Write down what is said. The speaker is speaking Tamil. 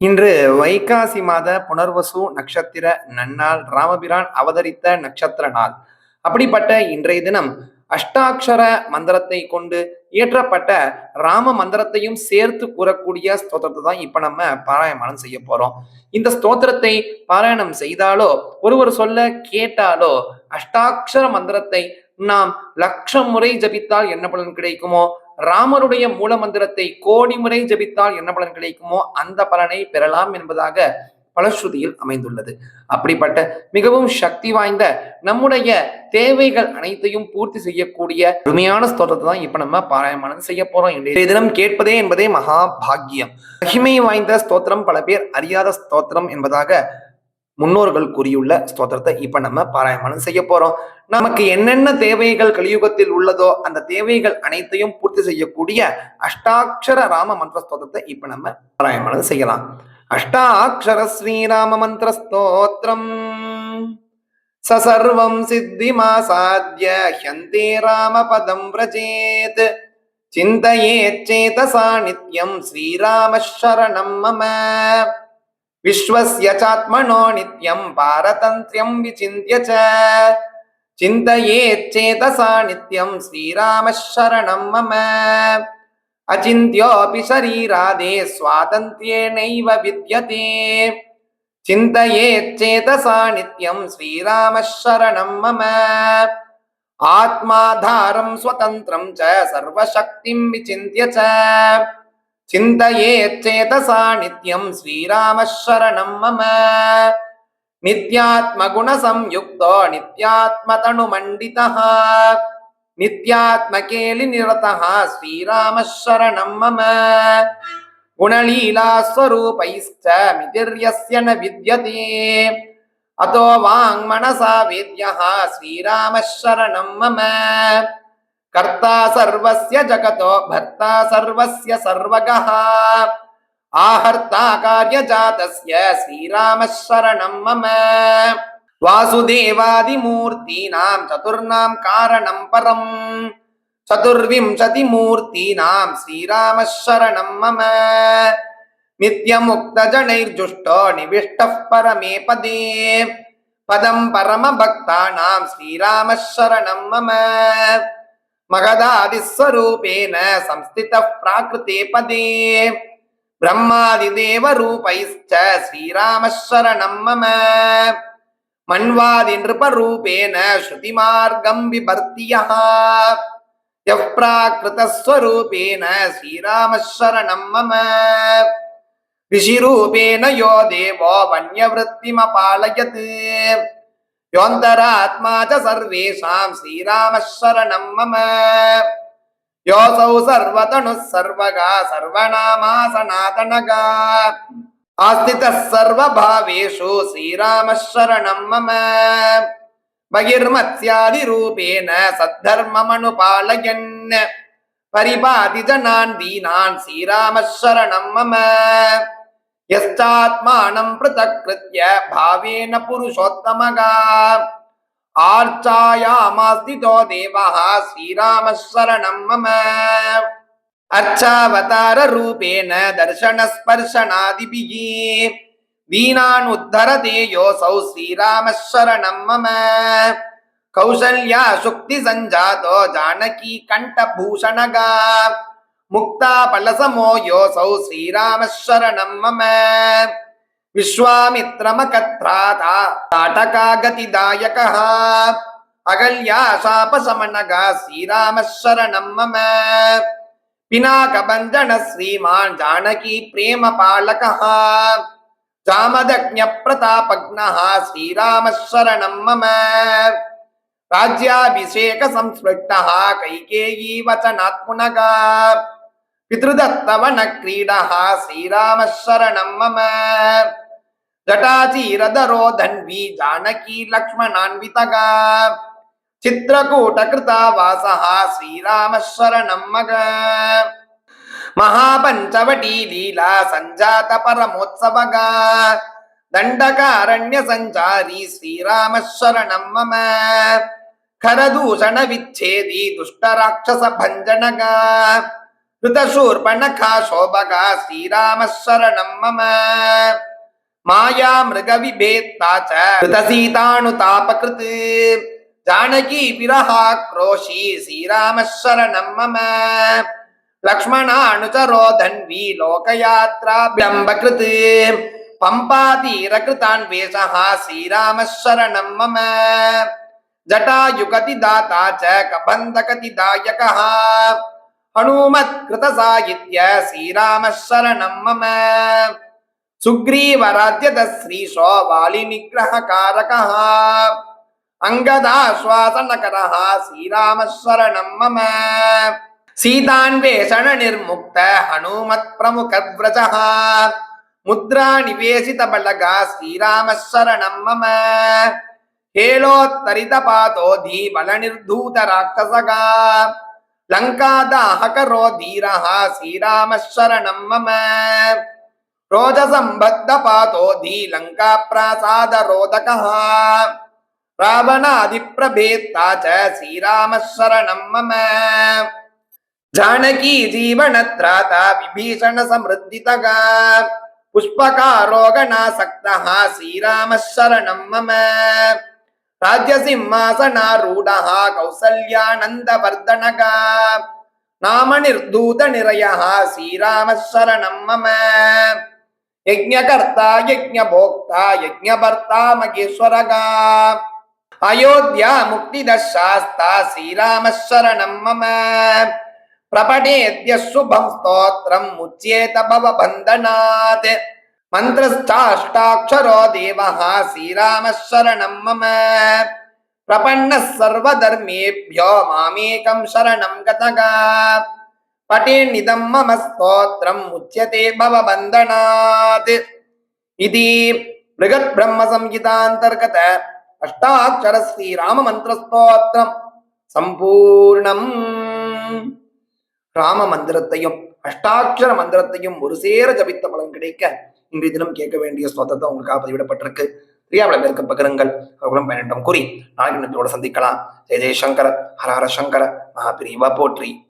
இன்று வைகாசி மாத புனர்வசு நட்சத்திர நன்னாள் ராமபிரான் அவதரித்த நட்சத்திர நாள். அப்படிப்பட்ட இன்றைய தினம் அஷ்டாட்சர மந்திரத்தை கொண்டு இயற்றப்பட்ட ராம மந்திரத்தையும் சேர்த்து கூறக்கூடிய ஸ்தோத்திரத்தை தான் இப்ப நம்ம பாராயணம் செய்ய போறோம். இந்த ஸ்தோத்திரத்தை பாராயணம் செய்தாலோ ஒருவர் சொல்ல கேட்டாலோ அஷ்டாட்சர மந்திரத்தை நாம் லட்சம் முறை ஜபித்தால் என்ன பலன் கிடைக்குமோ ராமருடைய மூல மந்திரத்தை கோடி முறை ஜபித்தால் என்ன பலன் கிடைக்குமோ அந்த பலனை பெறலாம் என்பதாக பலஸ்ருதியில் அமைந்துள்ளது. அப்படிப்பட்ட மிகவும் சக்தி வாய்ந்த நம்முடைய தேவைகள் அனைத்தையும் பூர்த்தி செய்யக்கூடிய அருமையான ஸ்தோத்திரத்தை தான் இப்ப நம்ம பாராயணம் செய்ய போறோம். இன்றைய தினம் கேட்பதே என்பதே மகா பாக்கியம். மகிமை வாய்ந்த ஸ்தோத்திரம் பல பேர் அறியாத ஸ்தோத்திரம் என்பதாக முன்னோர்கள் கூறியுள்ள ஸ்தோத்திரத்தை இப்ப நம்ம பாராயணம் செய்ய போறோம். நமக்கு என்னென்ன தேவைகள் கலியுகத்தில் உள்ளதோ அந்த தேவைகள் அனைத்தையும் பூர்த்தி செய்யக்கூடிய அஷ்டாட்சர ராம மந்திர ஸ்தோத்திரத்தை இப்ப நம்ம பாராயணம் செய்யலாம். அஷ்டாட்சர ஸ்ரீராம மந்திர ஸ்தோத்திரம். சசர்வம் சித்திமாசாத்ய ஹந்தே ராம பதம் விரஜேத் சிந்தையே சேதசா நித்யம் ஸ்ரீராம சரணம் மம. विश्वस्य चात्मनो नित्यं पारतन्त्र्यं विचिन्त्य च चिन्तयेच्चेतसा नित्यं श्रीरामः शरणं मम अचिन्त्योऽपि शरीरादे स्वातन्त्र्येणैव विद्यते चिन्तयेच्चेतसा नित्यं श्रीरामः शरणं मम आत्माधारं स्वतन्त्रं च सर्वशक्तिं विचिन्त्य च चिन्तयेच्चेतसा नित्यं श्रीरामः शरणं मम नित्यात्मगुणसंयुक्तो नित्यात्मतनुमण्डितः नित्यात्मकेलिनिरतः श्रीरामः शरणं मम गुणलीलास्वरूपैश्च मितिर्यस्य न विद्यते अतो वाङ्मनसा वेद्यः श्रीरामः शरणं मम कर्ता सर्वस्य जगतो भर्ता सर्वस्य सर्वगः आहर्ता कार्यजातस्य श्रीरामः शरणं मम वासुदेवादिमूर्तीनां चतुर्णां कारणं परम् चतुर्विंशतिमूर्तीनां श्रीरामः शरणं मम नित्यमुक्तजनैर्जुष्टो निविष्टः परमे पदे पदं परमभक्तानां श्रीरामः शरणं मम மகதாதிஸ்வரூபேன சம்ஸ்தித பிராகிருதே பதே. பிரம்மாதிதேவரூபைச்ச ஸ்ரீராமஸ்வரணம் மம. மண்வாதி நிருபரூபேன ஸ்ருதிமார்க்கம் விபர்த்தியா யப்ராகிருதஸ்வரூபேன ஸ்ரீராமஸ்வரணம் மம. ரிஷிரூபேன யோ தேவோ வன்யவృత్తిமபாலயத் யோந்தர ஆத்மா சர்வேஷாம் ஸ்ரீராமஸ்வரணம் மம யோசௌ சர்வதனு சர்வகா சர்வநாமா சனாதனகா ஆஸ்தித சர்வபாவேஷு ஸ்ரீராமஸ்வரணம் மம பகிர்மத்யாதி ரூபேன சத்தர்மமனுபாலயன் பரிபாதி ஜனான் தீனான் ஸ்ரீராமஸ்வரணம் மம यश्चात्मानं पृथक्कृत्य भावेन पुरुषोत्तमगा आर्चायामास्थितो देवः श्रीरामः शरणं मम अर्चावताररूपेण दर्शनस्पर्शनादिभिः दीनानुद्धरते योऽसौ श्रीरामः शरणं मम कौसल्या शुक्तिसञ्जातो जानकी कण्ठभूषणगा मुक्ता फलसमो योऽसौ श्रीरामः शरणं मम विश्वामित्रमकत्राता ताटका गतिदायकः अगल्या शापशमनगा श्रीरामः शरणं मम पिनाकभञ्जन श्रीमान् जानकी प्रेमपालकः जामदज्ञप्रतापज्ञः श्रीरामः शरणं मम राज्याभिषेकसंस्पृष्टः कैकेयी वचनात्मुनगा பித்ருதத்தவ ந கிரீடஹா ஸ்ரீராமஸ்வரணம் மம ஜட்டாச்சீரதரோ தன்வி ஜானகி லக்ஷ்மணான்விதகா சித்திரகூட்டகிருதா வாசஹா ஸ்ரீராமஸ்வரணம் மக மகாபஞ்சவடி லீலா சஞ்சாத பரமோத்சவகா தண்டகாரண்ய சஞ்சாரி ஸ்ரீராமஸ்வரணம் மம கரதூஷண விச்சேதி துஷ்டராட்சச பஞ்சனகா शरणं मम खरदूषणविच्छेदी दुष्टराक्षसभञ्जनगा ऋतशूर्पणखा शोभगा श्रीरामः शरणं मम माया मृगविभेत्ता च ऋतसीतानुतापकृत् जानकी विरहाक्रोशी श्रीरामः शरणं मम लक्ष्मणानुचरो धन्वी लोकयात्राभ्यम्बकृत् पम्पातीरकृतान्वेषः श्रीरामः शरणं मम जटायुगति दाता च कबन्धकति दायकः हनुमत्कृतसाहित्य श्रीरामः शरणं मम सुग्रीवराध्यत श्रीशो वालिनिग्रहकारकः अङ्गदाश्वासनकरः श्रीरामः शरणं मम सीतान्वेषणनिर्मुक्त हनुमत्प्रमुखव्रजः मुद्रानिवेशितबलगा श्रीरामः शरणं मम हेलोत्तरितपातोधि बलनिर्धूतराक्षसगा लङ्कादाहकरो धीरः श्रीरामः शरणं मम रोजसम्बद्धपातोधि लङ्काप्रासादरोदकः रावणादिप्रभेत्ता च श्रीरामः शरणं मम जानकी जीवनत्राता विभीषणसमृद्धितगा ராஜசிம்மாசனாரூடா கௌசல்யானந்தவர்தனகா. நாம நிர்தூத நிரயா ஸ்ரீராமஸ்வரணம் மம. யஜ்ஞகர்த்தா யஜ்ஞபோக்தா யஜ்ஞபர்த்தா மகேஸ்வரகா. அயோத்தியா முக்தித சாஸ்தா ஸ்ரீராமஸ்வரணம் மம. பிரபடேத்ய சுபம் ஸ்தோத்திரம் முச்சேத பவ பந்தனாத். மந்திரஸ்தாஷ்டாட்சரோ தேவஹா ஸ்ரீராமஸ்வரணம் மம. பிரபன்ன சர்வதர்மேபியோ மாமேகம் சரணம் கதகா. பட்டேநிதம் மம ஸ்தோத்திரம் உச்சதே பவபந்தனாத் இது மிருகத் பிரம்ம சம்ஹிதாந்தர்கத அஷ்டாட்சர ஸ்ரீராம மந்திரஸ்தோத்திரம் சம்பூர்ணம் ராம மந்திரத்தையும் அஷ்டாட்சர மந்திரத்தையும் ஒரு சேர ஜபித்த பலன் கிடைக்க இன்றைய தினம் கேட்க வேண்டிய ஸ்தோத்திரத்தை உங்களுக்காக பதிவிடப்பட்டிருக்கு. தெரியாமல் பேருக்கு பகிரங்கள். அவர்களும் பயனிடம் கூறி நாளைக்கு சந்திக்கலாம். ஜெய ஜெயசங்கர சங்கர ஹர சங்கர மகாபிரிவா போற்றி.